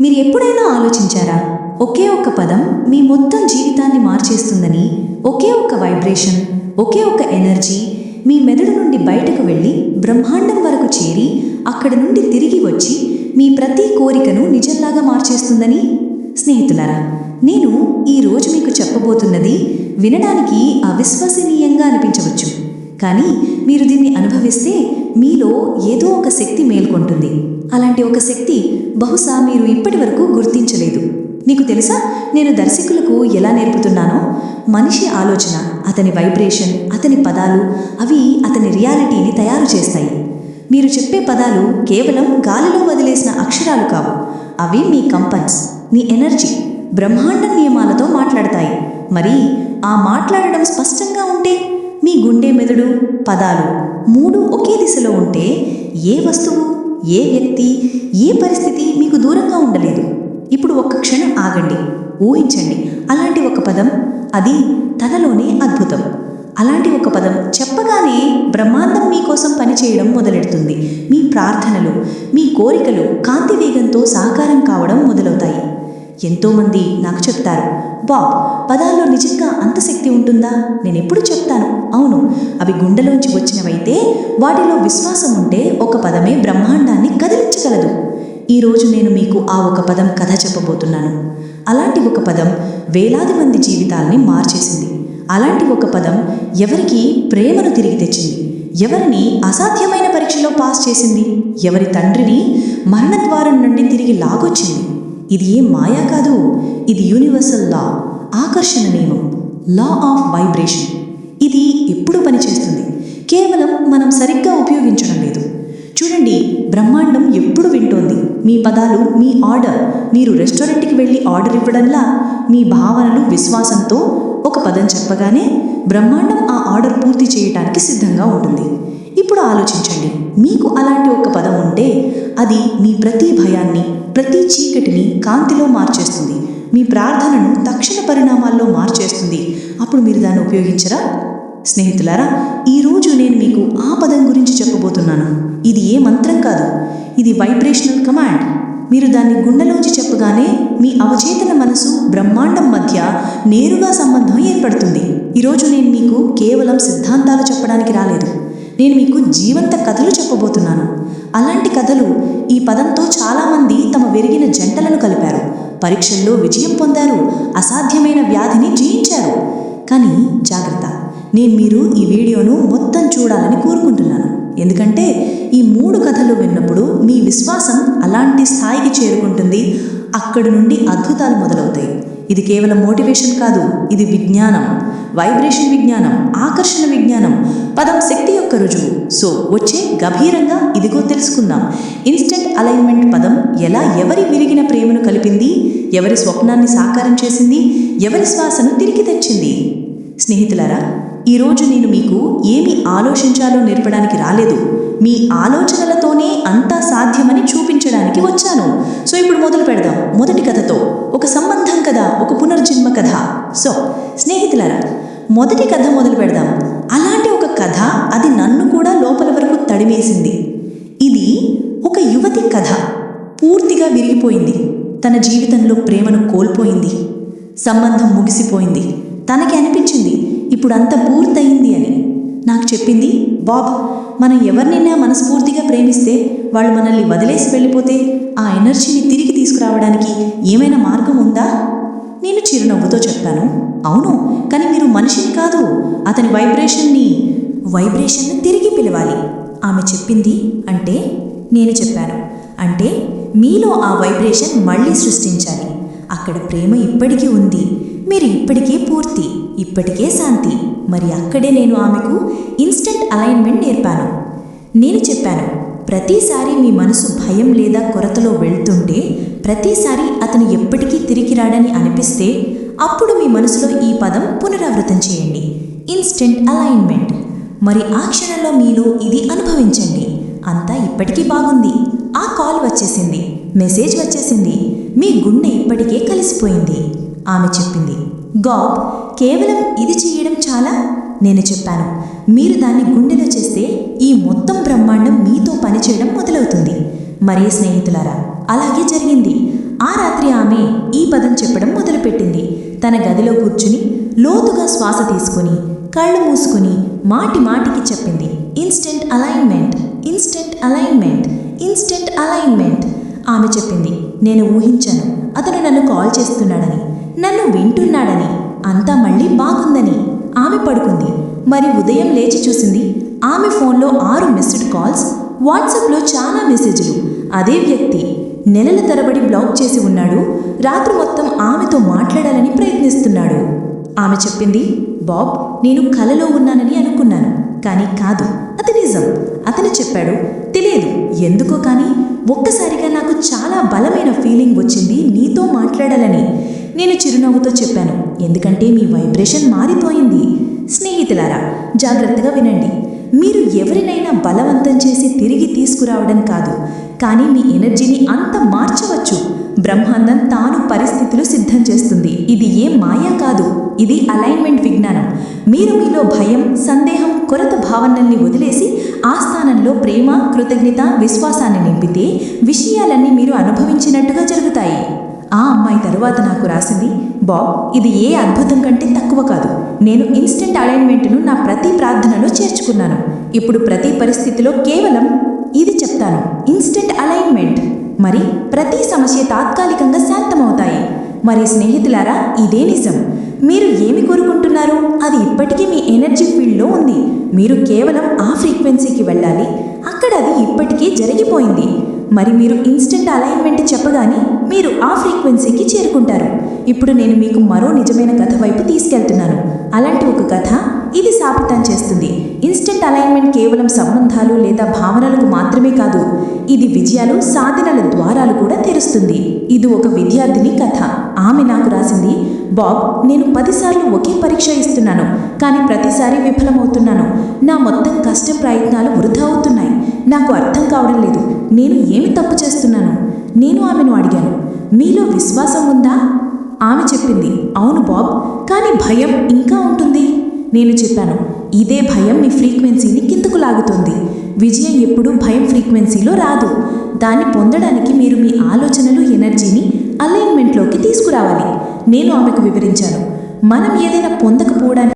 మీరు ఎప్పుడైనా ఆలోచించారా ఒకే ఒక్క పదం మీ మొత్తం జీవితాన్ని మార్చేస్తుందని ఒకే ఒక్క వైబ్రేషన్ ఒకే ఒక్క ఎనర్జీ మీ మెదడు నుండి బయటకు వెళ్ళి బ్రహ్మాండం వరకు చేరి అక్కడి నుండి తిరిగి వచ్చి మీ ప్రతి కోరికను నిజంలాగా మార్చేస్తుందని? స్నేహితులారా నేను ఈరోజు మీకు చెప్పబోతున్నది వినడానికి అవిశ్వసనీయంగా అనిపించవచ్చు. కానీ మీరు దీన్ని అనుభవిస్తే మీలో ఏదో ఒక శక్తి మేల్కొంటుంది. అలాంటి ఒక శక్తి బహుశా మీరు ఇప్పటి వరకు గుర్తించలేదు. మీకు తెలుసా? నేను దర్శకులకు ఎలా నేర్పుతున్నానో? మనిషి ఆలోచన అతని వైబ్రేషన్ అతని పదాలు అవి అతని రియాలిటీని తయారు చేస్తాయి. మీరు చెప్పే పదాలు కేవలం గాలిలో వదిలేసిన అక్షరాలు కావు. అవి మీ కంపన్స్ మీ ఎనర్జీ బ్రహ్మాండ నియమాలతో మాట్లాడతాయి. మరి ఆ మాట్లాడడం స్పష్టంగా ఉంటే? మీ గుండె మెదడు పదాలు మూడు ఒకే దిశలో ఉంటే ఏ వస్తువు ఏ వ్యక్తి ఏ పరిస్థితి మీకు దూరంగా ఉండలేదు. ఇప్పుడు ఒక్క క్షణం ఆగండి ఊహించండి. అలాంటి ఒక పదం అది తనలోనే అద్భుతం. అలాంటి ఒక పదం చెప్పగానే బ్రహ్మాండం మీకోసం పనిచేయడం మొదలెడుతుంది. మీ ప్రార్థనలు మీ కోరికలు కాంతి వేగంతో సాకారం కావడం మొదలవుతాయి. ఎంతోమంది నాకు చెప్తారు బాబ్ పదాల్లో నిజంగా అంత శక్తి ఉంటుందా? నేను ఎప్పుడు చెప్తాను. అవును అవి గుండెలోంచి వచ్చినవైతే వాటిలో విశ్వాసం ఉంటే ఒక పదమే బ్రహ్మాండాన్ని కదిలించగలదు. ఈరోజు నేను మీకు ఆ ఒక పదం కథ చెప్పబోతున్నాను. అలాంటి ఒక పదం వేలాది మంది జీవితాల్ని మార్చేసింది. అలాంటి ఒక పదం ఎవరికి ప్రేమను తిరిగి తెచ్చింది? ఎవరిని అసాధ్యమైన పరీక్షలో పాస్ చేసింది? ఎవరి తండ్రిని మరణద్వారం నుండి తిరిగి లాగొచ్చింది? ఇది ఏం మాయా కాదు. ఇది యూనివర్సల్ లా ఆకర్షణ నియమం లా ఆఫ్ వైబ్రేషన్ ఇది ఎప్పుడు పనిచేస్తుంది? కేవలం మనం సరిగ్గా ఉపయోగించడం లేదు. చూడండి బ్రహ్మాండం ఎప్పుడు వింటోంది? మీ పదాలు మీ ఆర్డర్ మీరు రెస్టారెంట్కి వెళ్ళి ఆర్డర్ ఇవ్వడంలా మీ భావనలు విశ్వాసంతో ఒక పదం చెప్పగానే బ్రహ్మాండం ఆ ఆర్డర్ పూర్తి చేయడానికి సిద్ధంగా ఉంటుంది. ఇప్పుడు ఆలోచించండి. మీకు అలాంటి ఒక పదం ఉంటే అది మీ ప్రతి భయాన్ని ప్రతి చీకటిని కాంతిలో మార్చేస్తుంది. మీ ప్రార్థనను తక్షణ పరిణామాల్లో మార్చేస్తుంది. అప్పుడు మీరు దాన్ని ఉపయోగించరా? స్నేహితులారా ఈరోజు నేను మీకు ఆ పదం గురించి చెప్పబోతున్నాను. ఇది ఏ మంత్రం కాదు. ఇది వైబ్రేషనల్ కమాండ్. మీరు దాన్ని గుండెలోంచి చెప్పగానే మీ అవచేతన మనసు బ్రహ్మాండం మధ్య నేరుగా సంబంధం ఏర్పడుతుంది. ఈరోజు నేను మీకు కేవలం సిద్ధాంతాలు చెప్పడానికి రాలేదు. నేను మీకు జీవంత కథలు చెప్పబోతున్నాను. అలాంటి కథలు ఈ పదంతో చాలామంది తమ వెరిగిన జంటలను కలిపారు. పరీక్షల్లో విజయం పొందారు అసాధ్యమైన వ్యాధిని జయించారు. కానీ జాగ్రత్త నేను మీరు ఈ వీడియోను మొత్తం చూడాలని కోరుకుంటున్నాను. ఎందుకంటే ఈ మూడు కథలు విన్నప్పుడు మీ విశ్వాసం అలాంటి స్థాయికి చేరుకుంటుంది. అక్కడి నుండి అద్భుతాలు మొదలవుతాయి. ఇది కేవలం మోటివేషన్ కాదు ఇది విజ్ఞానం. వైబ్రేషన్ విజ్ఞానం ఆకర్షణ విజ్ఞానం పదం శక్తి యొక్క రుజువు. సో వచ్చే గభీరంగా ఇదిగో తెలుసుకుందాం. ఇన్స్టెంట్ అలైన్మెంట్ పదం ఎలా ఎవరి విరిగిన ప్రేమను కలిపింది? ఎవరి స్వప్నాన్ని సాకారం చేసింది? ఎవరి శ్వాసను తిరిగి తెచ్చింది? స్నేహితులారా ఈరోజు నేను మీకు ఏమి ఆలోచించాలో నేర్పడానికి రాలేదు. మీ ఆలోచనలతోనే అంతా సాధ్యమని చూపించడానికి వచ్చాను. సో ఇప్పుడు మొదలు పెడదాం. మొదటి కథతో. ఒక సంబంధం కథ ఒక పునర్జన్మ కథ. సో స్నేహితులారా మొదటి కథ మొదలు పెడదాం. అలాంటి ఒక కథ అది నన్ను కూడా లోపల వరకు తడివేసింది ఇది ఒక యువతి కథ. పూర్తిగా విరిగిపోయింది. తన జీవితంలో ప్రేమను కోల్పోయింది. సంబంధం ముగిసిపోయింది. తనకి అనిపించింది ఇప్పుడు అంత పూర్తయింది అని. నాకు చెప్పింది బాబ్ మనం ఎవరినైనా మనస్ఫూర్తిగా ప్రేమిస్తే వాళ్ళు మనల్ని వదిలేసి వెళ్ళిపోతే ఆ ఎనర్జీని తిరిగి తీసుకురావడానికి ఏమైనా మార్గం ఉందా? నేను చిరునవ్వుతో చెప్పాను. అవును కానీ మీరు మనిషిని కాదు. అతని వైబ్రేషన్ని వైబ్రేషన్ను తిరిగి పిలవాలి. ఆమె చెప్పింది అంటే నేను చెప్పాను. అంటే మీలో ఆ వైబ్రేషన్ మళ్ళీ సృష్టించాలి. అక్కడ ప్రేమ ఇప్పటికీ ఉంది. మీరు ఇప్పటికే పూర్తి ఇప్పటికే శాంతి. మరి అక్కడే నేను ఆమెకు ఇన్స్టెంట్ అలైన్మెంట్ నేర్పాను. నేను చెప్పాను ప్రతిసారి మీ మనసు భయం లేదా కొరతలో వెళ్తుంటే ప్రతిసారి అతను ఎప్పటికీ తిరిగి రాడని అనిపిస్తే అప్పుడు మీ మనసులో ఈ పదం పునరావృతం చేయండి. ఇన్స్టెంట్ అలైన్మెంట్ మరి ఆ క్షణంలో మీలో ఇది అనుభవించండి. అంతా ఇప్పటికీ బాగుంది. ఆ కాల్ వచ్చేసింది. మెసేజ్ వచ్చేసింది. మీ గుండె ఇప్పటికే కలిసిపోయింది. ఆమె చెప్పింది. గాబ్ కేవలం ఇది చేయడం చాలా? నేను చెప్పాను. మీరు దాన్ని గుండెలో చేస్తే ఈ మొత్తం బ్రహ్మాండం మీతో పనిచేయడం మొదలవుతుంది. మరే స్నేహితులారా అలాగే జరిగింది. ఆ రాత్రి ఆమె ఈ పదం చెప్పడం మొదలుపెట్టింది. తన గదిలో కూర్చుని లోతుగా శ్వాస తీసుకుని కళ్ళు మూసుకుని మాటి మాటికి చెప్పింది. Instant alignment instant alignment instant alignment. ఆమె చెప్పింది నేను ఊహించాను. అతను నన్ను కాల్ చేస్తున్నాడని నన్ను వింటున్నాడని అంతా మళ్ళీ బాగుందని. ఆమె పడుకుంది. మరి ఉదయం లేచి చూసింది ఆమె ఫోన్లో ఆరు మిస్డ్ కాల్స్ వాట్సాప్లో చాలా మెసేజ్లు అదే వ్యక్తి నెలల తరబడి బ్లాక్ చేసి ఉన్నాడు రాత్రి మొత్తం ఆమెతో మాట్లాడాలని ప్రయత్నిస్తున్నాడు. ఆమె చెప్పింది బాబ్ నేను కలలో ఉన్నానని అనుకున్నాను కానీ కాదు అది నిజం. అతను చెప్పాడు తెలియదు ఎందుకో కానీ ఒక్కసారిగా నాకు చాలా బలమైన ఫీలింగ్ వచ్చింది నీతో మాట్లాడాలని. నేను చిరునవ్వుతో చెప్పాను ఎందుకంటే మీ వైబ్రేషన్ మారిపోయింది. స్నేహితులారా జాగ్రత్తగా వినండి. మీరు ఎవరినైనా బలవంతం చేసి తిరిగి తీసుకురావడం కాదు కానీ మీ ఎనర్జీని అంత మార్చవచ్చు. బ్రహ్మాండం తాను పరిస్థితులు సిద్ధం చేస్తుంది. ఇది ఏం మాయా కాదు ఇది అలైన్మెంట్ విజ్ఞానం. మీరు మీలో భయం సందేహం కొరత భావనల్ని వదిలేసి ఆ స్థానంలో ప్రేమ కృతజ్ఞత విశ్వాసాన్ని నింపితే విషయాలన్నీ మీరు అనుభవించినట్టుగా జరుగుతాయి. ఆ అమ్మాయి తరువాత నాకు రాసింది బాబ్ ఇది ఏ అద్భుతం కంటే తక్కువ కాదు. నేను ఇన్స్టెంట్ అలైన్మెంట్ను నా ప్రతి ప్రార్థనలో చేర్చుకున్నాను. ఇప్పుడు ప్రతి పరిస్థితిలో కేవలం ఇది చెప్తాను. Instant alignment. మరి ప్రతి సమస్య తాత్కాలికంగా శాంతమవుతాయి. మరి స్నేహితులారా ఇదే నిజం. మీరు ఏమి కోరుకుంటున్నారు? అది ఇప్పటికీ మీ ఎనర్జీ ఫీల్డ్లో ఉంది. మీరు కేవలం ఆ ఫ్రీక్వెన్సీకి వెళ్ళాలి. అక్కడ అది ఇప్పటికే జరిగిపోయింది. మరి మీరు ఇన్స్టెంట్ అలైన్మెంట్ చెప్పగానే మీరు ఆ ఫ్రీక్వెన్సీకి చేరుకుంటారు. ఇప్పుడు నేను మీకు మరో నిజమైన కథ వైపు తీసుకెళ్తున్నాను. అలాంటి ఒక కథ ఇది సాపితం చేస్తుంది. ఇన్స్టెంట్ అలైన్మెంట్ కేవలం సంబంధాలు లేదా భావనలకు మాత్రమే కాదు ఇది విజయాలు సాధనల ద్వారాలు కూడా తెరుస్తుంది. ఇది ఒక విద్యార్థిని కథ. ఆమె నాకు రాసింది బాబ్ నేను పదిసార్లు ఒకే పరీక్ష ఇస్తున్నాను కానీ ప్రతిసారి విఫలమవుతున్నాను. నా మొత్తం కష్ట ప్రయత్నాలు వృధా అవుతున్నాయి. నాకు అర్థం కావడం లేదు. నేను ఏమి తప్పు చేస్తున్నాను? నేను ఆమెను అడిగాను. మీలో విశ్వాసం ఉందా? ఆమె చెప్పింది అవును బాబ్ కానీ భయం ఇంకా ఉంటుంది. నేను చెప్పాను ఇదే భయం మీ ఫ్రీక్వెన్సీని కిందకు లాగుతుంది. విజయం ఎప్పుడూ భయం ఫ్రీక్వెన్సీలో రాదు. దాన్ని పొందడానికి మీరు మీ ఆలోచనలు ఎనర్జీని అలైన్మెంట్లోకి తీసుకురావాలి. నేను ఆమెకు వివరించాను మనం ఏదైనా పొందకపోవడానికి